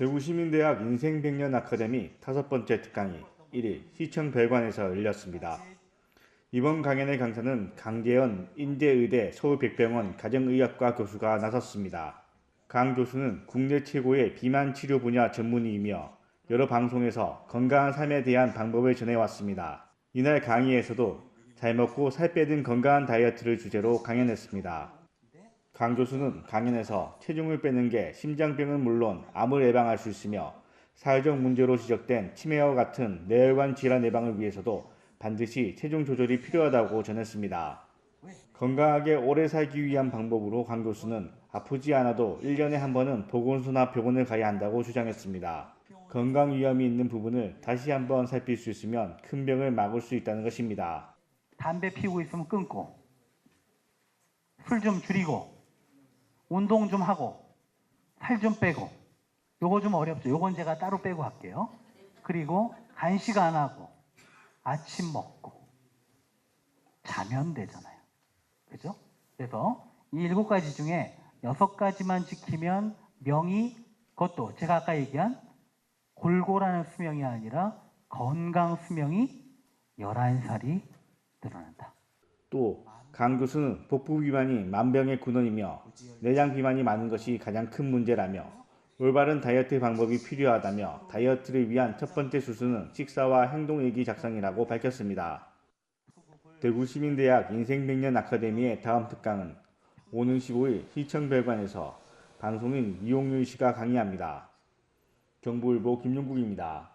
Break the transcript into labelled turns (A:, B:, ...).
A: 대구시민대학 인생백년 아카데미 다섯 번째 특강이 1일 시청 별관에서 열렸습니다. 이번 강연의 강사는 강재현 인제의대 서울백병원 가정의학과 교수가 나섰습니다. 강 교수는 국내 최고의 비만 치료 분야 전문의이며 여러 방송에서 건강한 삶에 대한 방법을 전해왔습니다. 이날 강의에서도 잘 먹고 살 빼는 건강한 다이어트를 주제로 강연했습니다. 강 교수는 강연에서 체중을 빼는 게 심장병은 물론 암을 예방할 수 있으며 사회적 문제로 지적된 치매와 같은 뇌혈관 질환 예방을 위해서도 반드시 체중 조절이 필요하다고 전했습니다. 건강하게 오래 살기 위한 방법으로 강 교수는 아프지 않아도 1년에 한 번은 보건소나 병원을 가야 한다고 주장했습니다. 건강 위험이 있는 부분을 다시 한번 살필 수 있으면 큰 병을 막을 수 있다는 것입니다.
B: 담배 피우고 있으면 끊고 술 좀 줄이고 운동 좀 하고 살 좀 빼고 요거 좀 어렵죠. 요건 제가 따로 빼고 할게요. 그리고 간식 안 하고 아침 먹고 자면 되잖아요. 그죠? 그래서 이 일곱 가지 중에 여섯 가지만 지키면 명이 그것도 제가 아까 얘기한 골고라는 수명이 아니라 건강 수명이 11살이 늘어난다.
A: 또 강 교수는 복부 비만이 만병의 근원이며 내장 비만이 많은 것이 가장 큰 문제라며 올바른 다이어트 방법이 필요하다며 다이어트를 위한 첫 번째 수순은 식사와 행동일기 작성이라고 밝혔습니다. 대구시민대학 인생백년 아카데미의 다음 특강은 오는 15일 시청별관에서 방송인 이용률 씨가 강의합니다. 정보일보 김용국입니다.